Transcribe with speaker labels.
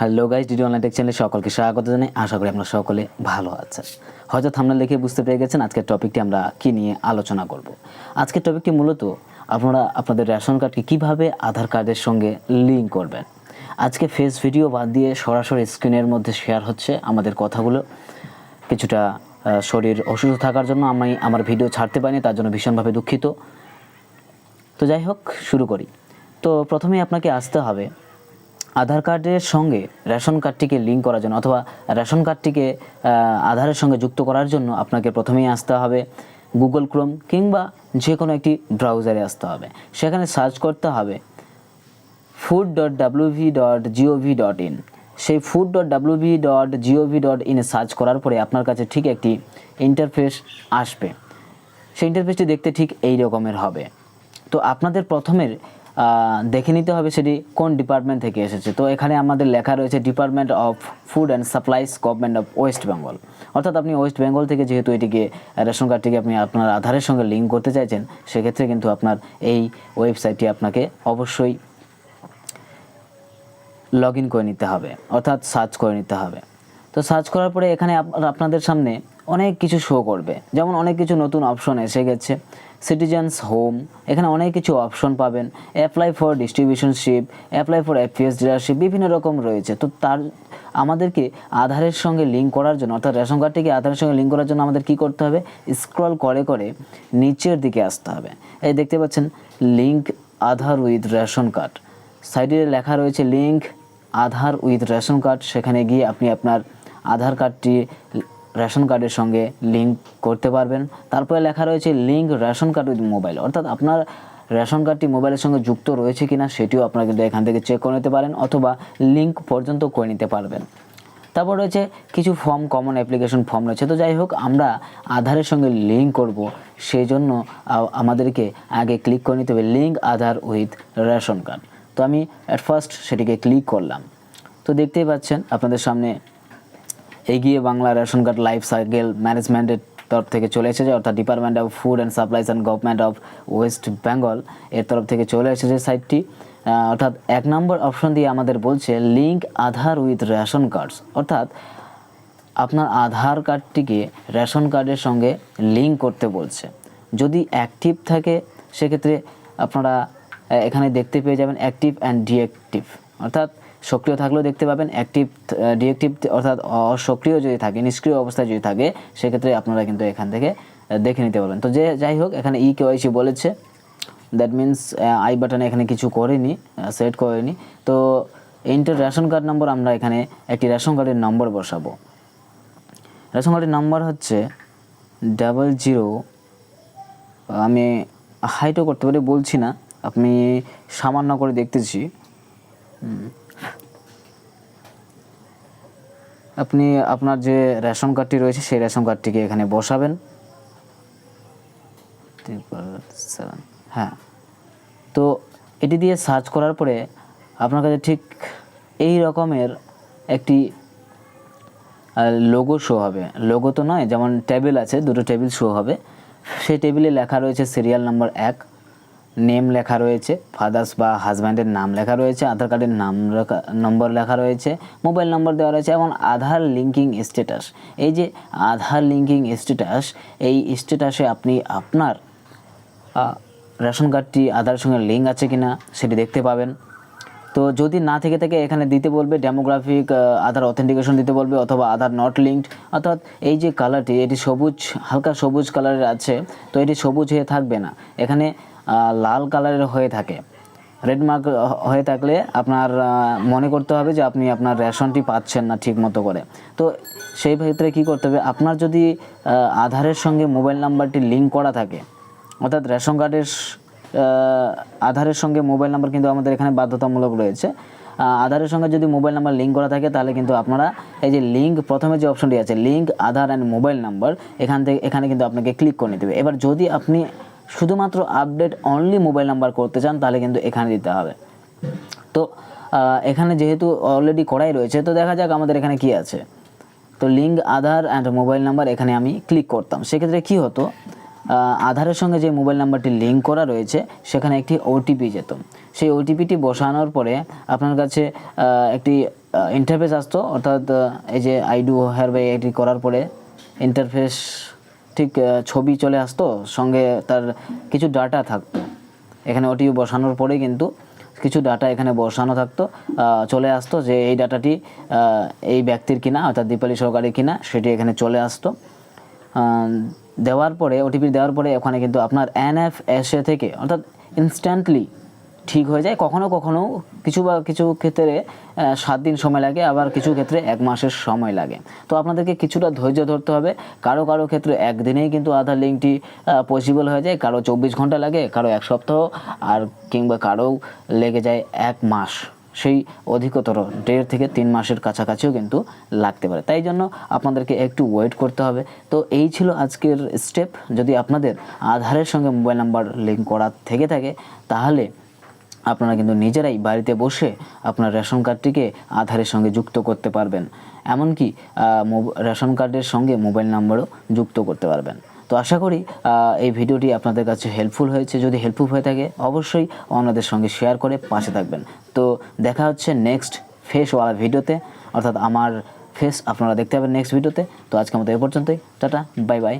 Speaker 1: Hello guys DD online tech চ্যানেলে সকলকে স্বাগত জানাই। আশা করি আপনারা সকলে ভালো আছেন। হয়তো থামনা লিখে বুঝতে পেরে গেছেন আজকের টপিকটি আমরা কী নিয়ে আলোচনা করব। আজকের টপিকটি মূলত আপনারা আপনাদের রেশন কার্ডকে কীভাবে আধার কার্ডের সঙ্গে লিঙ্ক করবেন। আজকে ফেস ভিডিও বাদ দিয়ে সরাসরি স্ক্রিনের মধ্যে শেয়ার হচ্ছে আমাদের কথাগুলো। কিছুটা শরীর অসুস্থ থাকার জন্য আমি আমার ভিডিও ছাড়তে পারিনি, তার জন্য ভীষণভাবে দুঃখিত। তো যাই হোক, শুরু করি। তো প্রথমেই আপনাকে আসতে হবে আধার কার্ডের সঙ্গে রেশন কার্ডটিকে লিঙ্ক করার জন্য অথবা রেশন কার্ডটিকে আধারের সঙ্গে যুক্ত করার জন্য আপনাকে প্রথমেই আসতে হবে গুগল ক্রোম কিংবা যে কোনো একটি ব্রাউজারে আসতে হবে। সেখানে সার্চ করতে হবে food dot W V dot G O V dot in সেই food dot W V dot G O V dot ইনে সার্চ করার পরে আপনার কাছে ঠিক একটি ইন্টারফেস আসবে। সেই ইন্টারফেসটি দেখতে ঠিক এই রকমের হবে। তো আপনাদের প্রথমের দেখে নিতে হবে সেটি কোন ডিপার্টমেন্ট থেকে এসেছে। তো এখানে আমাদের লেখা রয়েছে department of food and supplies government of West Bengal অর্থাৎ আপনি ওয়েস্ট বেঙ্গল থেকে যেহেতু এটিকে রেশন কার্ডটিকে আপনি আপনার আধারের সঙ্গে লিঙ্ক করতে চাইছেন, সেক্ষেত্রে কিন্তু আপনার এই ওয়েবসাইটটি আপনাকে অবশ্যই লগ ইন করে নিতে হবে, অর্থাৎ সার্চ করে নিতে হবে। তো সার্চ করার পরে এখানে আপ- আপনাদের সামনে অনেক কিছু শো করবে। যেমন অনেক কিছু নতুন অপশন এসে গেছে। সিটিজেন্স হোম এখানে অনেক কিছু অপশন পাবেন। Apply for distributionship apply for FPS dealership বিভিন্ন রকম রয়েছে। তো তার, আমাদেরকে আধারের সঙ্গে লিঙ্ক করার জন্য, অর্থাৎ রেশন কার্ডটিকে আধারের সঙ্গে লিঙ্ক করার জন্য আমাদের কি করতে হবে? স্ক্রল করে করে নিচের দিকে আসতে হবে। এই দেখতে পাচ্ছেন link Aadhaar with ration card. সাইডে লেখা রয়েছে link Aadhaar with ration card. সেখানে গিয়ে আপনি আপনার আধার কার্ডটি রেশন কার্ডের সঙ্গে লিঙ্ক করতে পারবেন। তারপরে লেখা রয়েছে link ration card with mobile অর্থাৎ আপনার রেশন কার্ডটি মোবাইলের সঙ্গে যুক্ত রয়েছে কি না সেটিও আপনারা কিন্তু এখান থেকে চেক করে নিতে পারেন অথবা লিঙ্ক পর্যন্ত করে নিতে পারবেন। তারপর রয়েছে কিছু ফর্ম কমন অ্যাপ্লিকেশন ফর্ম রয়েছে। তো যাই হোক, আমরা আধারের সঙ্গে লিঙ্ক করব। সেই জন্য আমাদেরকে আগে ক্লিক করে নিতে হবে link Aadhaar with ration card. তো আমি অ্যাট ফার্স্ট সেটিকে ক্লিক করলাম। তো দেখতেই পাচ্ছেন, আপনাদের সামনে এগিয়ে Bangla ration card life cycle ম্যানেজমেন্টের তরফ থেকে চলে এসেছে, অর্থাৎ department of food and supplies and government of West Bengal এর তরফ থেকে চলে এসেছে সাইটটি অর্থাৎ এক নম্বর অপশন দিয়ে আমাদের বলছে link Aadhaar with ration cards অর্থাৎ আপনার আধার কার্ডটিকে রেশন কার্ডের সঙ্গে লিঙ্ক করতে বলছে। যদি অ্যাক্টিভ থাকে, সেক্ষেত্রে আপনারা এখানে দেখতে পেয়ে যাবেন অ্যাক্টিভ অ্যান্ড ডিঅ্যাক্টিভ অর্থাৎ সক্রিয় থাকলেও দেখতে পাবেন অ্যাক্টিভ ডিঅ্যাক্টিভ অর্থাৎ অসক্রিয় যদি থাকে, নিষ্ক্রিয় অবস্থায় যদি থাকে, সেক্ষেত্রে আপনারা কিন্তু এখান থেকে দেখে নিতে পারবেন। তো যে যাই হোক, এখানে ই কেওয়াইসি বলেছে। দ্যাট মিন্স আই বাটনে এখানে কিছু করেনি সেট করেনি। তো ইন্টার রেশন কার্ড নম্বর আমরা এখানে একটি রেশন কার্ডের নম্বর বসাবো। রেশন কার্ডের নম্বর হচ্ছে ডাবল জিরো আমি হাইটও করতে পারি, বলছি না, আপনি সামান্য করে দেখতেছি হুম। আপনি আপনার যে রেশন কার্ডটি রয়েছে, সেই রেশন কার্ডটিকে এখানে বসাবেন। হ্যাঁ। তো এটি দিয়ে সার্চ করার পরে আপনার কাছে ঠিক এই রকমের একটি লোগো শো হবে। লোগো তো নয়, যেমন টেবিল আছে, দুটো টেবিল শো হবে। সেই টেবিলে লেখা রয়েছে সিরিয়াল নাম্বার এক। নেম লেখা রয়েছে ফাদার্স বা হাজব্যান্ডের নাম লেখা রয়েছে, আধার কার্ডের নাম লেখা- নম্বর লেখা রয়েছে মোবাইল নম্বর দেওয়া রয়েছে এবং আধার লিঙ্কিং স্ট্যাটাস এই যে আধার লিঙ্কিং স্ট্যাটাস এই স্ট্যাটাসে আপনি আপনার রেশন কার্ডটি আধারের সঙ্গে লিঙ্ক আছে কি না সেটি দেখতে পাবেন। তো যদি না থেকে থাকে, এখানে দিতে বলবে ডেমোগ্রাফিক আধার অথেন্টিকেশন দিতে বলবে অথবা আধার নট লিঙ্কড অর্থাৎ এই যে কালারটি এটি সবুজ, হালকা সবুজ কালারের আছে, তো এটি সবুজ হয়ে থাকবে না। এখানে লাল কালারের হয়ে থাকে। রেড মার্ক হয়ে থাকলে আপনার মনে করতে হবে যে আপনি আপনার রেশনটি পাচ্ছেন না ঠিক মতো করে। তো সেই ক্ষেত্রে কী করতে হবে, আপনার যদি আধারের সঙ্গে মোবাইল নাম্বারটি লিঙ্ক করা থাকে, অর্থাৎ রেশন কার্ডের আধারের সঙ্গে মোবাইল নাম্বার কিন্তু আমাদের এখানে বাধ্যতামূলক রয়েছে। আধারের সঙ্গে যদি মোবাইল নাম্বার লিঙ্ক করা থাকে, তাহলে কিন্তু আপনারা এই যে লিঙ্ক প্রথমে যে অপশনটি আছে link Aadhaar and mobile number, এখান থেকে, এখানে কিন্তু আপনাকে ক্লিক করে নিতে হবে। এবার যদি আপনি শুধুমাত্র আপডেট অনলি মোবাইল নাম্বার করতে চান, তাহলে কিন্তু এখানে দিতে হবে। তো এখানে যেহেতু অলরেডি করাই রয়েছে, তো দেখা যাক আমাদের এখানে কি আছে। তো link Aadhaar and mobile number এখানে আমি ক্লিক করতাম। সেক্ষেত্রে কি হতো আধারের সঙ্গে যে মোবাইল নাম্বারটি লিঙ্ক করা রয়েছে, সেখানে একটি ওটিপি যেত। সেই ওটিপিটি বসানোর পরে আপনার কাছে একটি ইন্টারফেস আসতো, অর্থাৎ এই যে আই ডু হেয়ার বাই এটি করার পরে ইন্টারফেস ঠিক ছবি চলে আসতো, সঙ্গে তার কিছু ডাটা থাকতো। এখানে ওটিপি বসানোর পরে কিন্তু কিছু ডাটা এখানে বসানো থাকতো চলে আসতো যে এই ডাটাটি এই ব্যক্তির কিনা, অর্থাৎ দীপালি সরকারি কিনা, সেটি এখানে চলে আসতো। দেওয়ার পরে ওটিপি দেওয়ার পরে ওখানে কিন্তু আপনার এনএফ এসএ থেকে, অর্থাৎ ইনস্ট্যান্টলি ঠিক হয়ে যায়। কখনো কখনো কিছু বা কিছু ক্ষেত্রে সাত দিন সময় লাগে, আবার কিছু ক্ষেত্রে এক মাসের সময় লাগে। তো আপনাদেরকে কিছুটা ধৈর্য ধরতে হবে। কারও কারও ক্ষেত্রে একদিনেই কিন্তু আধার লিঙ্কটি পসিবল হয়ে যায়। কারও চব্বিশ ঘণ্টা লাগে, কারও এক সপ্তাহ, আর কিংবা কারও লেগে যায় এক মাস। সেই অধিকতর দেড় থেকে তিন মাসের কাছাকাছিও কিন্তু লাগতে পারে। তাই জন্য আপনাদেরকে একটু ওয়েট করতে হবে। তো এই ছিল আজকের স্টেপ যদি আপনাদের আধারের সঙ্গে মোবাইল নাম্বার লিঙ্ক করা থেকে থাকে, তাহলে আপনারা কিন্তু নিজেরাই বাড়িতে বসে আপনার রেশন কার্ডটিকে আধারের সঙ্গে যুক্ত করতে পারবেন। এমনকি রেশন কার্ডের সঙ্গে মোবাইল নাম্বারও যুক্ত করতে পারবেন। তো আশা করি এই ভিডিওটি আপনাদের কাছে হেল্পফুল হয়েছে। যদি হেল্পফুল হয়ে থাকে, অবশ্যই অন্যদের সঙ্গে শেয়ার করে পাশে থাকবেন। তো দেখা হচ্ছে নেক্সট ফেসওয়ালা ভিডিওতে। অর্থাৎ আমার ফেস আপনারা দেখতে পাবেন নেক্সট ভিডিওতে। তো আজকে আমাদের এ পর্যন্তই। Tata bye bye